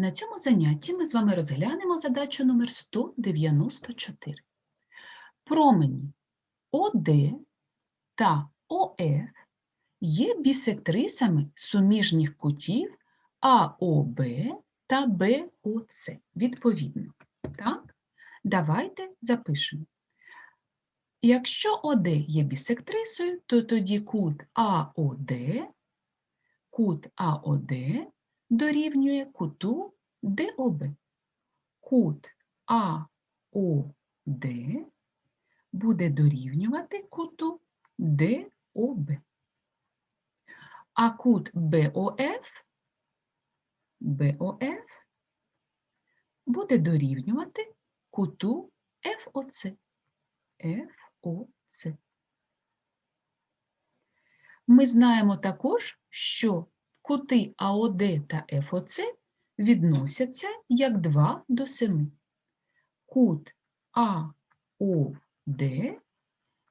На цьому занятті ми з вами розглянемо задачу номер 194. Промені ОД та ОФ є бісектрисами суміжних кутів АОБ та БОЦ, відповідно. Так? Давайте запишемо. Якщо ОД є бісектрисою, то тоді кут АОД, кут АОД дорівнює куту ДОБ. Кут АОД буде дорівнювати куту ДОБ. А кут БОФ, БОФ буде дорівнювати куту ФОЦ. ФОЦ. Ми знаємо також, що кути АОД та ФОЦ відносяться як 2 до 7. Кут АОД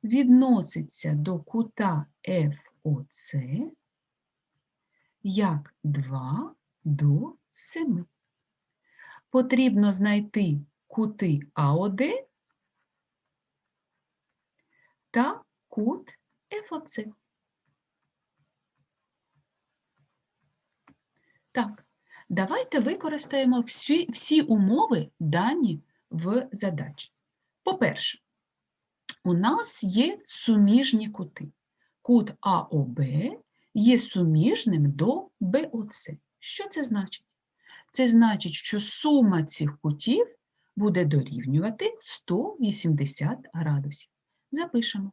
відноситься до кута ФОЦ як 2 до 7. Потрібно знайти кути АОД та кут ФОЦ. Так, давайте використаємо всі, всі умови дані в задачі. По-перше, у нас є суміжні кути. Кут АОБ є суміжним до БОЦ. Що це значить? Це значить, що сума цих кутів буде дорівнювати 180 градусів. Запишемо.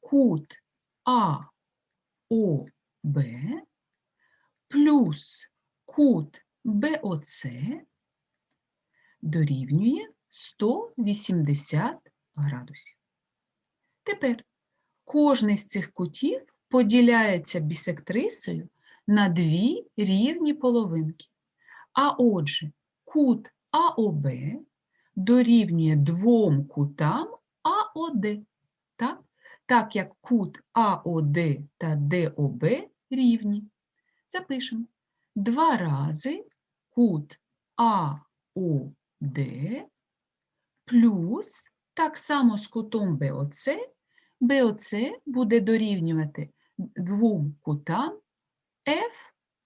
Кут АОБ плюс кут БОЦ дорівнює 180 градусів. Тепер кожний з цих кутів поділяється бісектрисою на дві рівні половинки. А отже, кут АОБ дорівнює двом кутам АОД, так? так як кут АОД та ДОБ рівні. Запишемо. Два рази кут АОД плюс так само з кутом БОЦ, БОЦ буде дорівнювати двом кутам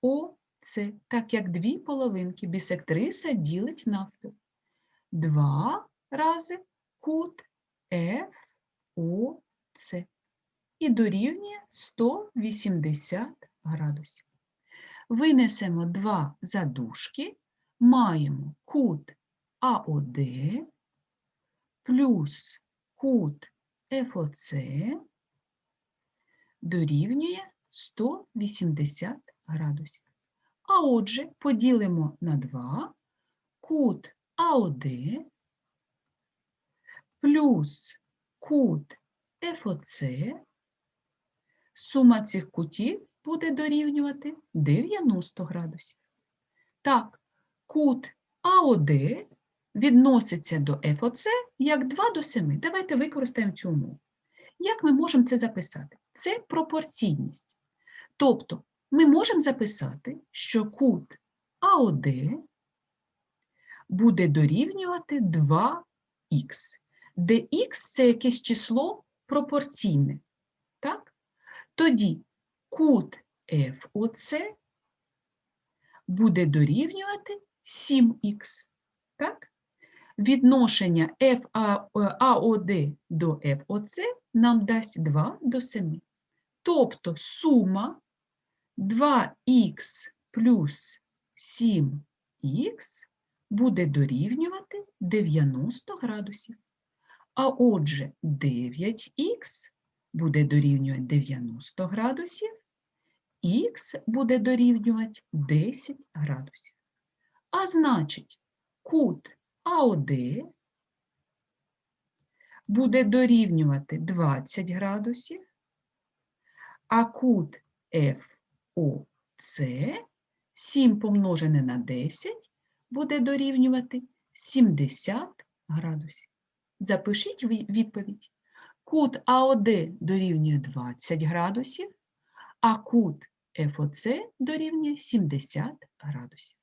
ФОЦ, так як дві половинки бісектриса ділить навпіл. Два рази кут ФОЦ і дорівнює 180 градусів. Винесемо два задушки, маємо кут АОД плюс кут ФОЦ дорівнює 180 градусів. А отже, поділимо на 2 кут АОД плюс кут ФОЦ, сума цих кутів буде дорівнювати 90 градусів. Так, кут АОД відноситься до ФОЦ як 2 до 7. Давайте використаємо цю умову. Як ми можемо це записати? Це пропорційність. Тобто ми можемо записати, що кут АОД буде дорівнювати 2х, де х це якесь число пропорційне. Так? Тоді кут ФОЦ буде дорівнювати 7х. Так? Відношення ФАОД до ФОЦ нам дасть 2 до 7. Тобто сума 2х плюс 7х буде дорівнювати 90 градусів. А отже, 9х буде дорівнювати 90 градусів, х буде дорівнювати 10 градусів. А значить, кут АОД буде дорівнювати 20 градусів, а кут ФОЦ 7 помножене на 10 буде дорівнювати 70 градусів. Запишіть відповідь. Кут АОД дорівнює 20 градусів, а кут ФОЦ дорівнює 70 градусів.